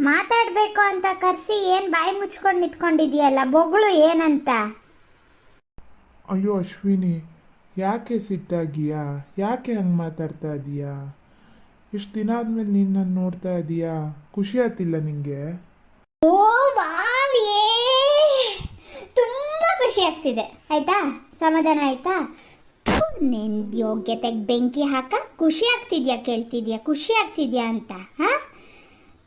ಮಾತಾಡಬೇಕು ಅಂತ ಕರೆಸಿ ಏನು ಬಾಯಿ ಮುಚ್ಕೊಂಡು ನಿಂತ್ಕೊಂಡಿದ್ಯಲ್ಲ ಬೊಗಳು ಏನಂತ? ಅಯ್ಯೋ ಅಶ್ವಿನಿ ಯಾಕೆ ಸಿಟ್ಟಾಗಿಯಾ? ಯಾಕೆ ಹಂಗೆ ಮಾತಾಡ್ತಾ ಇದೀಯಾ? ಇಷ್ಟು ದಿನ ಆದ್ಮೇಲೆ ನೀನು ನನ್ನ ನೋಡ್ತಾ ಇದೀಯಾ? ಖುಷಿ ಆತಿಲ್ಲ ನಿಂಗೆ? ಓ ವಾವ್ಯೇ ತುಂಬ ಖುಷಿ ಆಗ್ತಿದೆ. ಆಯ್ತಾ? ಸಮಾಧಾನ ಆಯ್ತಾ? ನಿನ್ ಯೋಗ್ಯತೆಗೆ ಬೆಂಕಿ ಹಾಕ ಖುಷಿ ಆಗ್ತಿದ್ಯಾ ಕೇಳ್ತಿದ್ಯಾ? ಖುಷಿ ಆಗ್ತಿದ್ಯಾ ಅಂತ ಹಾ?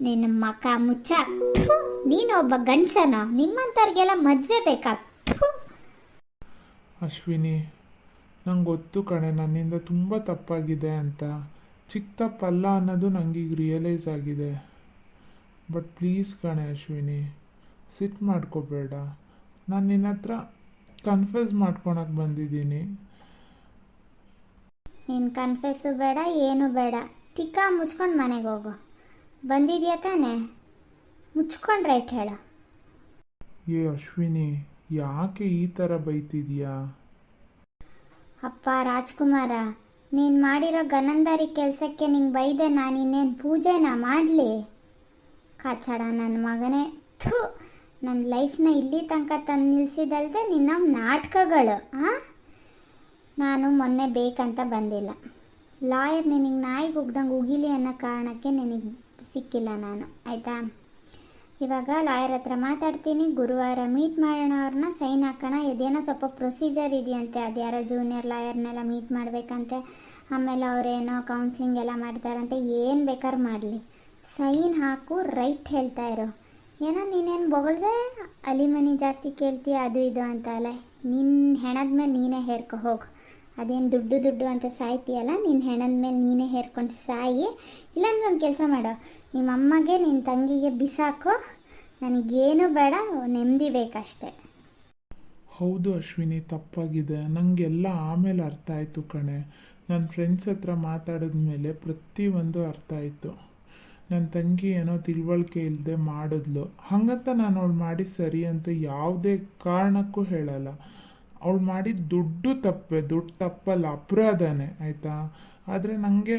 ನಿನ್ನ ಮಕ ಮುಚ್ಚ. ನೀನು ನೀನೊಬ್ಬ ಗಂಡಸನ. ನಿಮ್ಮಂಥವ್ರಿಗೆಲ್ಲ ಮದುವೆ ಬೇಕಾ. ಅಶ್ವಿನಿ ನಂಗೆ ಗೊತ್ತು ಕಣೆ ನನ್ನಿಂದ ತುಂಬ ತಪ್ಪಾಗಿದೆ ಅಂತ. ಚಿಕ್ಕ ತಪ್ಪಲ್ಲ ಅನ್ನೋದು ನನಗೀಗ ರಿಯಲೈಸ್ ಆಗಿದೆ. ಬಟ್ ಪ್ಲೀಸ್ ಕಣೆ ಅಶ್ವಿನಿ ಸಿಟ್ ಮಾಡ್ಕೋಬೇಡ. ನಾನು ನಿನ್ನ ಹತ್ರ ಕನ್ಫ್ಯೂಸ್ ಮಾಡ್ಕೊಳಕ್ಕೆ ಬಂದಿದ್ದೀನಿ. ನೀನು ಕನ್ಫ್ಯೂಸು ಬೇಡ ಏನು ಬೇಡ. ತಿಕ್ಕ ಮುಚ್ಕೊಂಡು ಮನೆಗೆ ಹೋಗು. ಬಂದಿದ್ಯಾ ತಾನೆ? ಮುಚ್ಕೊಂಡ್ರೆ ಹೇಳು ಏ ಅಶ್ವಿನಿ ಯಾಕೆ ಈ ಥರ ಬೈತಿದ್ಯಾ? ಅಪ್ಪ ರಾಜ್ಕುಮಾರ ನೀನು ಮಾಡಿರೋ ಗನಂದಾರಿ ಕೆಲಸಕ್ಕೆ ನಿಂಗೆ ಬೈದೆ ನಾನು ಇನ್ನೇನು ಪೂಜೆನ ಮಾಡಲಿ? ಕಾಚಾಡ ನನ್ನ ಮಗನೇ. ಥೂ ನನ್ನ ಲೈಫ್ನ ಇಲ್ಲಿ ತನಕ ತಂದು ನಿಲ್ಲಿಸಿದಲ್ದೆ ನಿನ್ನ ನಾಟಕಗಳು ಆ? ನಾನು ಮೊನ್ನೆ ಬೇಕಂತ ಬಂದಿಲ್ಲ. ಲಾಯರ್ ನಿನಗೆ ನಾಯಿಗೆ ಹೋಗ್ದಂಗೆ ಉಗಿಲಿ ಅನ್ನೋ ಕಾರಣಕ್ಕೆ ನಿನಗೆ ಸಿಕ್ಕಿಲ್ಲ ನಾನು, ಆಯಿತಾ? ಇವಾಗ ಲಾಯರ್ ಹತ್ರ ಮಾತಾಡ್ತೀನಿ, ಗುರುವಾರ ಮೀಟ್ ಮಾಡೋಣ ಅವ್ರನ್ನ ಸೈನ್ ಹಾಕೋಣ. ಇದೇನೋ ಸ್ವಲ್ಪ ಪ್ರೊಸೀಜರ್ ಇದೆಯಂತೆ ಅದು ಯಾರೋ ಜೂನಿಯರ್ ಲಾಯರ್ನೆಲ್ಲ ಮೀಟ್ ಮಾಡಬೇಕಂತೆ. ಆಮೇಲೆ ಅವರೇನೋ ಕೌನ್ಸ್ಲಿಂಗ್ ಎಲ್ಲ ಮಾಡ್ತಾರಂತೆ, ಏನು ಬೇಕಾದ್ರೂ ಮಾಡಲಿ. ಸೈನ್ ಹಾಕು ರೈಟ್ ಹೇಳ್ತಾ ಇರೋ. ಏನೋ ನೀನೇನು ಬೊಗಳ್ದೆ? ಅಲಿಮನಿ ಜಾಸ್ತಿ ಕೇಳ್ತೀಯ, ಅದು ಇದು ಅಂತ ಅಲ್ಲ ನಿನ್ನ ಹೆಣದ ಮೇಲೆ ನೀನೇ ಹೇರ್ಕೊ, ಹೋಗು. ಅದೇನು ದುಡ್ಡು ದುಡ್ಡು ಅಂತ ಸಾಯ್ತೀಯಲ್ಲ ನಿನ್ನ ಹೆಣದ ಮೇಲೆ ನೀನೇ ಹೇರ್ಕೊಂಡು ಸಾಯಿ. ಇಲ್ಲಾಂದ್ರೆ ಒಂದು ಕೆಲಸ ಮಾಡೋ. ನಿಮ್ಮ ಅಮ್ಮಗೆ ನಿನ್ನ ತಂಗಿಗೆ ಬಿಸಾಕು, ನನಗೇನು ಬೇಡ ನೆಮ್ಮದಿ ಬೇಕಷ್ಟೆ. ಹೌದು ಅಶ್ವಿನಿ, ತಪ್ಪಾಗಿದೆ. ನನಗೆಲ್ಲ ಆಮೇಲೆ ಅರ್ಥ ಆಯಿತು ಕಣೆ. ನನ್ನ ಫ್ರೆಂಡ್ಸ್ ಹತ್ರ ಮಾತಾಡಿದ್ಮೇಲೆ ಪ್ರತಿಯೊಂದು ಅರ್ಥ ಆಯಿತು. ನನ್ನ ತಂಗಿ ಏನೋ ತಿಳುವಳಿಕೆ ಇಲ್ಲದೆ ಮಾಡಿದ್ಲು. ಹಂಗಂತ ನಾನು ಅವಳು ಮಾಡಿ ಸರಿ ಅಂತ ಯಾವುದೇ ಕಾರಣಕ್ಕೂ ಹೇಳಲ್ಲ. ಅವಳು ಮಾಡಿದ ದುಡ್ಡು ತಪ್ಪೆ, ದುಡ್ಡು ತಪ್ಪಲ್ಲ, ಅಪರಾಧನೇ, ಆಯಿತಾ? ಆದರೆ ನನಗೆ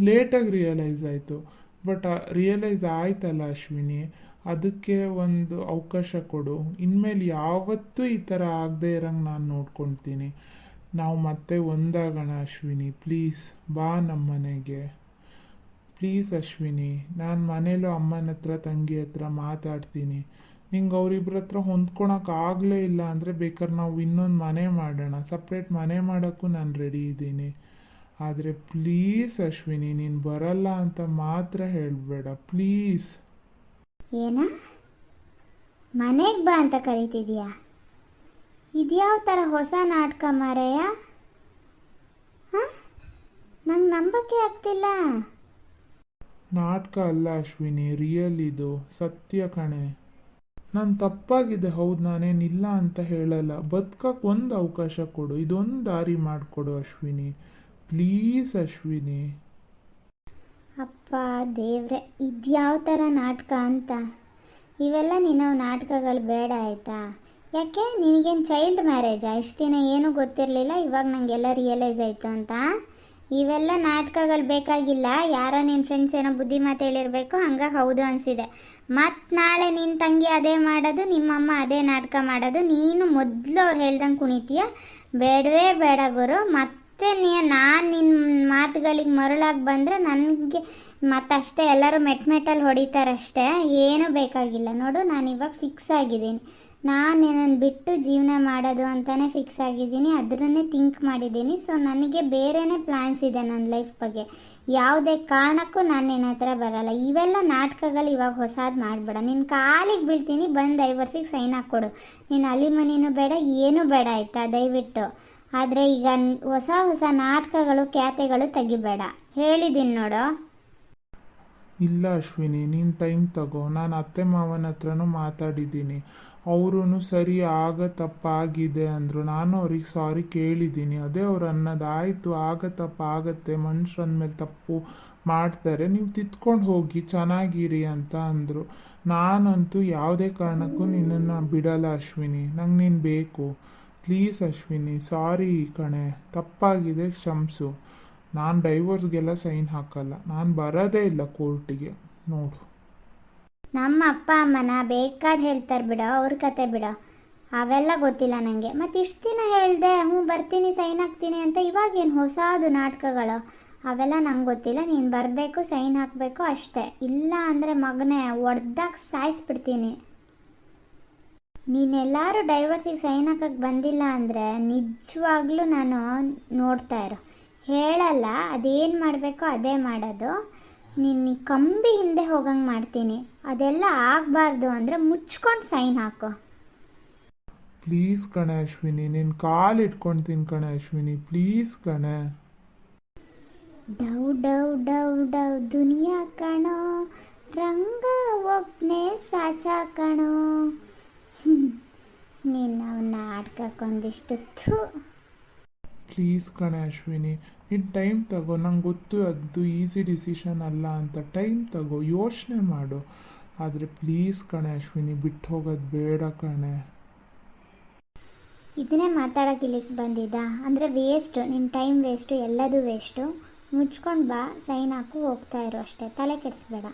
ಲೇಟಾಗಿ ರಿಯಲೈಸ್ ಆಯಿತು. ಬಟ್ ರಿಯಲೈಸ್ ಆಯ್ತಲ್ಲ ಅಶ್ವಿನಿ, ಅದಕ್ಕೆ ಒಂದು ಅವಕಾಶ ಕೊಡು. ಇನ್ಮೇಲೆ ಯಾವತ್ತೂ ಈ ಥರ ಆಗದೆ ಇರೋಂಗೆ ನಾನು ನೋಡ್ಕೊಳ್ತೀನಿ. ನಾವು ಮತ್ತೆ ಒಂದಾಗೋಣ ಅಶ್ವಿನಿ ಪ್ಲೀಸ್ ಬಾ ನಮ್ಮ ಮನೆಗೆ. ಪ್ಲೀಸ್ ಅಶ್ವಿನಿ, ನಾನು ಮನೇಲೂ ಅಮ್ಮನ ಹತ್ರ ತಂಗಿ ಹತ್ರ ಮಾತಾಡ್ತೀನಿ. ನಿಂಗೆ ಅವರಿಬ್ಬರ ಹತ್ರ ಹೊಂದ್ಕೊಳಕ್ಕೆ ಆಗಲೇ ಇಲ್ಲ ಅಂದರೆ ಬೇಕಾದ್ರೆ ನಾವು ಇನ್ನೊಂದು ಮನೆ ಮಾಡೋಣ. ಸಪ್ರೇಟ್ ಮನೆ ಮಾಡೋಕ್ಕೂ ನಾನು ರೆಡಿ ಇದ್ದೀನಿ. ಆದರೆ ಪ್ಲೀಸ್ ಅಶ್ವಿನಿ ನೀನು ಬರಲ್ಲ ಅಂತ ಮಾತ್ರ ಹೇಳಬೇಡ. ಪ್ಲೀಸ್ ಏನ? ಮನೆಗೆ ಬಾ ಅಂತ ಕರಿತಿದ್ಯಾ? ಇದ್ಯಾವ ಥರ ಹೊಸ ನಾಟಕ ಮಾರಯ್ಯ? ಹಾಂ? ನಂಗೆ ನಂಬಕ್ಕೆ ಆಗ್ತಿಲ್ಲ. ನಾಟಕ ಅಲ್ಲ ಅಶ್ವಿನಿ ರಿಯಲ್ ಇದು. ಸತ್ಯ ಕಣೆ. ನಾನು ತಪ್ಪಾಗಿದೆ, ಹೌದು, ನಾನೇನಿಲ್ಲ ಅಂತ ಹೇಳಲ್ಲ. ಬದುಕಕ್ಕೆ ಒಂದು ಅವಕಾಶ ಕೊಡು. ಇದೊಂದು ದಾರಿ ಮಾಡಿಕೊಡು ಅಶ್ವಿನಿ. ಪ್ಲೀಸ್ ಅಶ್ವಿನಿ. ಅಪ್ಪ, ದೇವ್ರೆ, ಇದ್ಯಾವ ಥರ ನಾಟಕ ಅಂತ? ಇವೆಲ್ಲ ನಿನ್ನ ನಾಟಕಗಳು ಬೇಡ ಆಯಿತಾ? ಯಾಕೆ? ನಿನಗೇನು ಚೈಲ್ಡ್ ಮ್ಯಾರೇಜಾ? ಇಷ್ಟು ದಿನ ಏನೂ ಗೊತ್ತಿರಲಿಲ್ಲ, ಇವಾಗ ನನಗೆಲ್ಲ ರಿಯಲೈಸ್ ಆಯಿತು ಅಂತ? ಇವೆಲ್ಲ ನಾಟಕಗಳು ಬೇಕಾಗಿಲ್ಲ. ಯಾರೋ ನಿನ್ನ ಫ್ರೆಂಡ್ಸ್ ಏನೋ ಬುದ್ಧಿ ಮಾತು ಹೇಳಿರಬೇಕು ಹಂಗಾಗಿ ಹೌದು ಅನಿಸಿದೆ. ಮತ್ತು ನಾಳೆ ನಿನ್ನ ತಂಗಿ ಅದೇ ಮಾಡೋದು, ನಿಮ್ಮಮ್ಮ ಅದೇ ನಾಟಕ ಮಾಡೋದು, ನೀನು ಮೊದಲು ಅವ್ರು ಹೇಳ್ದಂಗೆ ಕುಣಿತೀಯ? ಬೇಡವೇ ಬೇಡ ಗುರು. ಮತ್ತೆ ನೀ ನಾನು ನಿನ್ನ ಮಾತುಗಳಿಗೆ ಮರಳಾಗಿ ಬಂದರೆ ನನಗೆ ಮತ್ತಷ್ಟೇ ಎಲ್ಲರೂ ಮೆಟ್ ಮೆಟ್ಟಲ್ಲಿ ಹೊಡಿತಾರಷ್ಟೇ. ಏನೂ ಬೇಕಾಗಿಲ್ಲ. ನೋಡು, ನಾನು ಇವಾಗ ಫಿಕ್ಸ್ ಆಗಿದ್ದೀನಿ. ನಾನು ನಿನ್ನನ್ನು ಬಿಟ್ಟು ಜೀವನ ಮಾಡೋದು ಅಂತಲೇ ಫಿಕ್ಸ್ ಆಗಿದ್ದೀನಿ. ಅದರನ್ನೇ ಥಿಂಕ್ ಮಾಡಿದ್ದೀನಿ. ಸೊ ನನಗೆ ಬೇರೆನೇ ಪ್ಲ್ಯಾನ್ಸ್ ಇದೆ ನನ್ನ ಲೈಫ್ ಬಗ್ಗೆ. ಯಾವುದೇ ಕಾರಣಕ್ಕೂ ನಾನು ನಿನ್ನ ಹತ್ರ ಬರಲ್ಲ. ಇವೆಲ್ಲ ನಾಟಕಗಳು ಇವಾಗ ಹೊಸದು ಮಾಡಬೇಡ. ನಿನ್ನ ಕಾಲಿಗೆ ಬೀಳ್ತೀನಿ, ಬಂದು ಐವರ್ಸಿಗೆ ಸೈನ್ ಹಾಕ್ಕೊಡು. ನೀನು ಅಲಿಮನಿನೂ ಬೇಡ, ಏನೂ ಬೇಡ ಆಯಿತಾ? ದಯವಿಟ್ಟು. ಆದರೆ ಈಗ ಹೊಸ ಹೊಸ ನಾಟಕಗಳು, ಖ್ಯಾತೆಗಳು ತೆಗಿಬೇಡ. ಹೇಳಿದ್ದೀನಿ ನೋಡು. ಇಲ್ಲ ಅಶ್ವಿನಿ, ನೀನು ಟೈಮ್ ತಗೋ. ನಾನು ಅತ್ತೆ ಮಾವನ ಹತ್ರನೂ ಮಾತಾಡಿದ್ದೀನಿ. ಅವರು ಸರಿ ಆಗ ತಪ್ಪಾಗಿದೆ ಅಂದರು. ನಾನು ಅವ್ರಿಗೆ ಸಾರಿ ಕೇಳಿದ್ದೀನಿ. ಅದೇ ಅವ್ರು ಅನ್ನೋದು. ಆಯಿತು, ಆಗ ತಪ್ಪಾಗತ್ತೆ. ಮನುಷ್ಯರ ತಪ್ಪು ಮಾಡ್ತಾರೆ. ನೀವು ತಿತ್ಕೊಂಡು ಹೋಗಿ, ಚೆನ್ನಾಗಿರಿ ಅಂತ ಅಂದರು. ನಾನಂತೂ ಯಾವುದೇ ಕಾರಣಕ್ಕೂ ನಿನ್ನನ್ನು ಬಿಡಲ್ಲ ಅಶ್ವಿನಿ. ನಂಗೆ ನೀನು ಬೇಕು. ಪ್ಲೀಸ್ ಅಶ್ವಿನಿ ಸಾರಿ ಕಣೆ. ತಪ್ಪಾಗಿದೆ, ಕ್ಷಮಿಸು. ನಾನು ಡೈವೋರ್ಸ್ಗೆಲ್ಲ ಸೈನ್ ಹಾಕಲ್ಲ. ನಾನು ಬರೋದೇ ಇಲ್ಲ ಕೋರ್ಟಿಗೆ ನೋಡು. ನಮ್ಮ ಅಪ್ಪ, ಅಮ್ಮನ ಬೇಕಾದ ಹೇಳ್ತಾರೆ ಬಿಡ, ಅವ್ರ ಕತೆ ಬಿಡ. ಅವೆಲ್ಲ ಗೊತ್ತಿಲ್ಲ ನನಗೆ ಮತ್ತು ಇಷ್ಟು ದಿನ ಹೇಳಿದೆ, ಹ್ಞೂ ಬರ್ತೀನಿ ಸೈನ್ ಹಾಕ್ತೀನಿ ಅಂತ ಇವಾಗೇನು ಹೊಸದು ನಾಟಕಗಳು? ಅವೆಲ್ಲ ನಂಗೆ ಗೊತ್ತಿಲ್ಲ. ನೀನು ಬರಬೇಕು ಸೈನ್ ಹಾಕಬೇಕು ಅಷ್ಟೇ. ಇಲ್ಲ ಅಂದರೆ ಮಗನೇ ಒಡ್ದಾಗ ಸಾಯಿಸ್ಬಿಡ್ತೀನಿ. ನೀನೆಲ್ಲರೂ ಡೈವರ್ಸಿಗೆ ಸೈನ್ ಹಾಕಕ್ಕೆ ಬಂದಿಲ್ಲ ಅಂದರೆ ನಿಜವಾಗ್ಲೂ ನಾನು ನೋಡ್ತಾ ಇರೋ. ಹೇಳಲ್ಲ ಅದೇನು ಮಾಡಬೇಕೋ ಅದೇ ಮಾಡೋದು. ನಿನ್ನ ಕಂಬಿ ಹಿಂದೆ ಹೋಗಂಗೆ ಮಾಡ್ತೀನಿ. ಅದೆಲ್ಲ ಆಗಬಾರ್ದು ಅಂದರೆ ಮುಚ್ಕೊಂಡು ಸೈನ್ ಹಾಕು. ಪ್ಲೀಸ್ ಕಣೆ ಅಶ್ವಿನಿ ನಿನ್ನ ಕಾಲು ಇಟ್ಕೊಳ್ತೀನಿ ಕಣೆ ಅಶ್ವಿನಿ ಪ್ಲೀಸ್ ಕಣೆ. ಡೌ ಡೌ ಡೌ ಡೌ ದುನಿಯಾ ಕಣೋ ರಂಗ ಒಬ್ಬನೇ ಸಾಚಾ ಕಣೋ. ನಿನ್ನ ನಾಟಕಕ್ಕೊಂದಿಷ್ಟು ಥು. ಪ್ಲೀಸ್ ಕಣೆ ಅಶ್ವಿನಿ ನೀನು ಟೈಮ್ ತಗೋ. ನಂಗೆ ಗೊತ್ತು ಅದು ಈಸಿ ಡಿಸಿಷನ್ ಅಲ್ಲ ಅಂತ. ಟೈಮ್ ತಗೋ. ಯೋಚನೆ ಮಾಡು. ಆದರೆ ಪ್ಲೀಸ್ ಕಣೆ ಅಶ್ವಿನಿ ಬಿಟ್ಟು ಹೋಗೋದು ಬೇಡ ಕಣೆ. ಇದನ್ನೇ ಮಾತಾಡೋಕೆ ಇಲ್ಲಿಗೆ ಬಂದಿದ್ದ. ಅಂದರೆ ವೇಸ್ಟ್ ನಿನ್ನ ಟೈಮ್ ವೇಸ್ಟು ಎಲ್ಲದೂ ವೇಸ್ಟು ಮುಚ್ಕೊಂಡು ಬಾ. ಸೈನ್ ಹಾಕು, ಹೋಗ್ತಾ ಇರು ಅಷ್ಟೇ. ತಲೆ ಕೆಡಿಸ್ಬೇಡ.